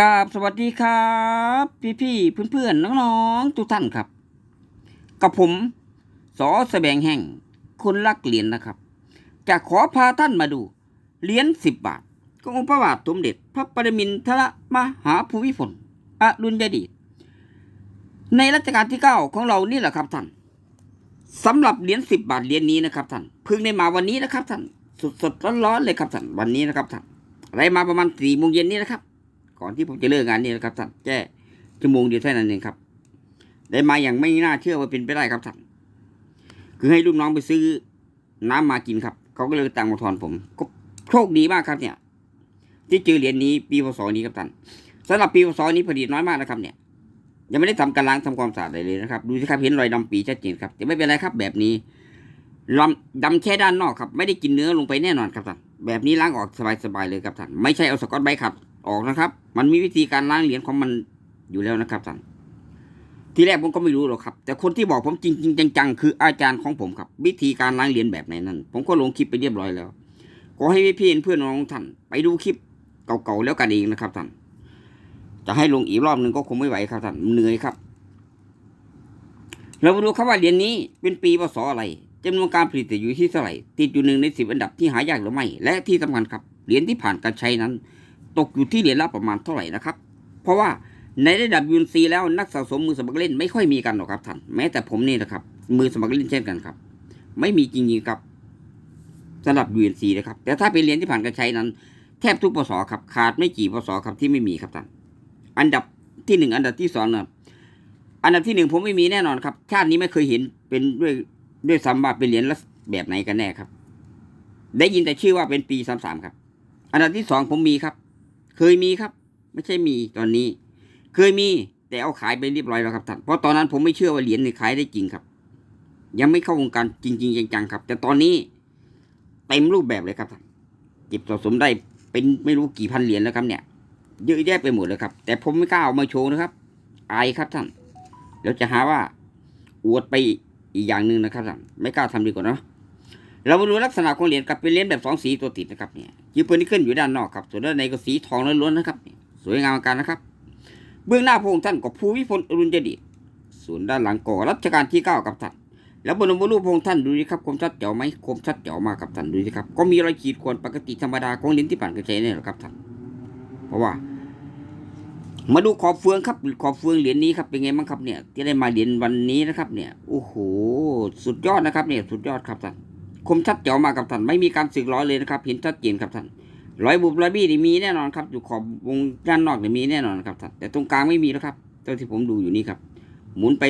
กราบสวัสดีครับ พี่พี่เพื่อนเพื่อนๆน้องๆทุกท่านครับ กับผมสอแสบงแห่งคนรักเหรียญนะครับ จะขอพาท่านมาดูเหรียญสิบบาทของพระบาทสมเด็จ พระปรมินทรมหาภูมิพลอดุลยเดชในรัชกาลที่เก้าของเรานี่แหละครับท่านสำหรับเหรียญสิบบาทเหรียญนี้นะครับท่านเพิ่งได้มาวันนี้นะครับท่านสดๆร้อนๆเลยครับท่านวันนี้นะครับท่านอะไรมาประมาณสี่โมงเย็นนี้นะครับ ก่อนที่ผมจะเลิกงานนี่นะครับท่านแค่ชั่วโมงเดียวเท่านั้นเองครับ ได้มาอย่างไม่น่าเชื่อว่าเป็นไปได้ครับท่านคือให้ลูกน้องไปซื้อน้ำมากินครับ เขาก็เลยตังมาทอนผมก็โชคดีมากครับเนี่ย ที่เจอเหรียญนี้ปีพศนี้ครับท่านสำหรับปีพศนี้ผลิตน้อยมากนะครับ เนี่ยยังไม่ได้ทำการล้างทำความสะอาดอะไรเลยนะครับ ดูสิครับเห็นรอยดำปีชัดเจนครับแต่ไม่เป็นไรครับ แบบนี้ลำดำแค่ด้านนอกครับ ไม่ได้กินเนื้อลงไปแน่นอนครับท่านแบบนี้ล้างออกสบายๆเลยครับท่านไม่ใช่เอาสกอตไบขัด ออกนะครับ มันมีวิธีการล้างเหรียญของมันอยู่แล้วนะครับท่านทีแรกผมก็ไม่รู้หรอกครับ แต่คนที่บอกผมจริงๆจังๆคืออาจารย์ของผมครับ วิธีการล้างเหรียญแบบไหนนั้น ผมก็ลงคลิปไปเรียบร้อยแล้วก็ให้พี่เพื่อนน้องท่าน ไปดูคลิปเก่าๆแล้วกันเองนะครับท่านจะให้ลงอีกรอบหนึ่งก็คงไม่ไหวครับท่านเหนื่อยครับเรามาดูครับว่าเหรียญนี้เป็นปีพศอะไรจำนวนการผลิตอยู่ที่เท่าไหร่ติดอยู่หนึ่งในสิบอันดับที่หายากหรือไม่ และที่สำคัญครับเหรียญที่ผ่านการใช้นั้น ตกอยู่ที่เหรียญละประมาณเท่าไหร่นะครับ เพราะว่าในระดับยูนซีแล้วนักสะสมมือสมัครเล่นไม่ค่อยมีกันหรอกครับท่านแม้แต่ผมนี่นะครับ มือสมัครเล่นเช่นกันครับ ไม่มีจริงๆครับสำหรับยูนซีนะครับ แต่ถ้าเป็นเหรียญที่ผ่านการใช้นั้น แทบทุกปศครับขาดไม่กี่ปศครับที่ไม่มีครับท่านอันดับที่หนึ่งอันดับที่สองนะอันดับที่หนึ่งผมไม่มีแน่นอนครับชาตินี้ไม่เคยเห็นเป็นด้วยด้วยซ้ำว่าเป็นเหรียญแบบไหนกันแน่ครับ ได้ยินแต่ชื่อว่าเป็นปีสามสามครับ อันดับที่สองผมมีครับ เคยมีครับ ไม่ใช่มีตอนนี้ เคยมีแต่เอาขายไปเรียบร้อยแล้วครับท่านเพราะตอนนั้นผมไม่เชื่อว่าเหรียญนี่ขายได้จริงครับ ยังไม่เข้าวงการจริง ๆ จังๆครับ แต่ตอนนี้เต็มรูปแบบเลยครับท่านเก็บสะสมได้เป็นไม่รู้กี่พันเหรียญแล้วครับเนี่ยเยอะแยะไปหมดเลยครับ แต่ผมไม่กล้าเอามาโชว์นะครับ อายครับท่านเดี๋ยวจะหาว่าอวดไปอีกอย่างหนึ่งนะครับท่านไม่กล้าทำดีกว่าเนาะเรามาดูลักษณะของเหรียญกับเป็นเหรียญแบบสองสีตัวติดนะครับเนี่ย ยืปืนที่ขึ้นอยู่ด้านนอกครับส่วนด้านในก็สีทองล้วนๆนะครับเนี่ยสวยงามกันนะครับ เบื้องหน้าพระองค์ท่านก็ภูมิพลอรุณยเดชส่วนด้านหลังก็รัชกาลที่เก้ากับท่านแล้วบนบนรูปพระองค์ท่านดูดิครับคมชัดเจ๋วไหมคมชัดเจ๋วมากครับท่านดูดิครับก็มีรอยขีดข่วนปกติธรรมดาของเหรียญที่ผ่านการใช้เนี่ยแหละครับท่านเพราะว่า มาดูขอบเฟืองครับขอบเฟืองเหรียญนี้ครับเป็นไงบ้างครับเนี่ยที่ได้มาเหรียญวันนี้นะครับ เนี่ยโอ้โหสุดยอดนะครับเนี่ยสุดยอดครับท่าน คมชัดเจ๋วมากับท่านไม่มีการสึกร้อยเลยนะครับเห็นชัดเจนครับท่านรอยบุบรอยบี้นี่มีแน่นอนครับ อยู่ขอบวงด้านนอกเนี่ยมีแน่นอนครับท่านแต่ตรงกลางไม่มีแล้วครับเท่าที่ผมดูอยู่นี่ครับ หมุนไป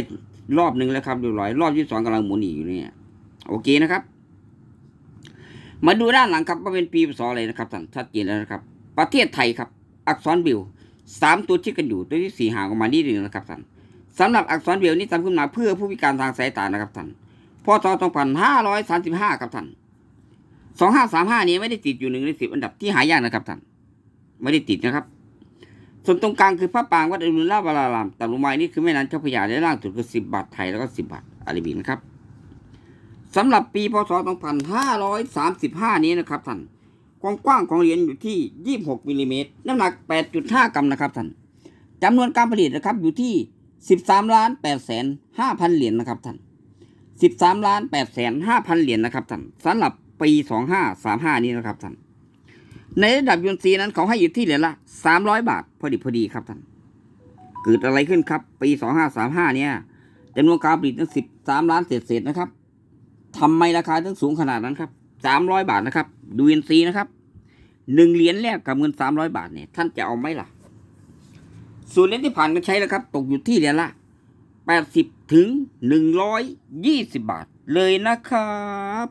รอบหนึ่งแล้วครับเรียบร้อยรอบที่สองกำลังหมุนอีกอยู่เนี่ยโอเคนะครับ มาดูด้านหลังครับว่าเป็นปีพศอะไรนะครับท่านชัดเจนแล้วนะครับ ประเทศไทยครับ อักษรบิวสามตัวที่กันอยู่ตัวที่สี่ห่างออกมานิดหนึ่งนะครับท่านสำหรับอักษรเบลนี้ทำขึ้นมาเพื่อผู้พิการทางสายตานะครับท่าน พศ2535ครับท่าน2535นี้ไม่ได้ติดอยู่หนึ่งในสิบอันดับที่หายากนะครับท่านไม่ได้ติดนะครับ ส่วนตรงกลางคือพระปางวัดอรุณราชวรารามตะลุไมนี่คือแม่น้ำเจ้าพระยาและล่างสุดคือสิบบาทไทยแล้วก็สิบบาทอาราบินะครับสำหรับปีพศ2535นี้นะครับท่านความกว้างของเหรียญอยู่ที่ 26มิลลิเมตร น้ำหนัก 8.5 กรัมนะครับท่านจำนวนการผลิตนะครับอยู่ที่ 13ล้าน8แสน5พันเหรียญนะครับท่าน 13ล้าน8แสน5พันเหรียญนะครับท่านสำหรับปี 2535 นี้นะครับท่านในระดับยูนซีนั้นเขาให้อยู่ที่เหรียญละ 300 บาท พอดีพอดีครับท่านเกิดอะไรขึ้นครับ ปี 2535 เนี่ยจำนวนการผลิตตั้ง 13 ล้านเศษๆนะครับทำไมราคาถึงสูงขนาดนั้นครับ 300 บาทนะครับ ดูยูนซีนะครับหนึ่งเหรียญแลกกับเงินสามร้อยบาทเนี่ยท่านจะเอาไหมล่ะส่วนเหรียญที่ผ่านกาใช้แล้วครับ ตกอยู่ที่เหรียญละ แปดสิบถึงหนึ่งร้อยยี่สิบบาทเลยนะครับ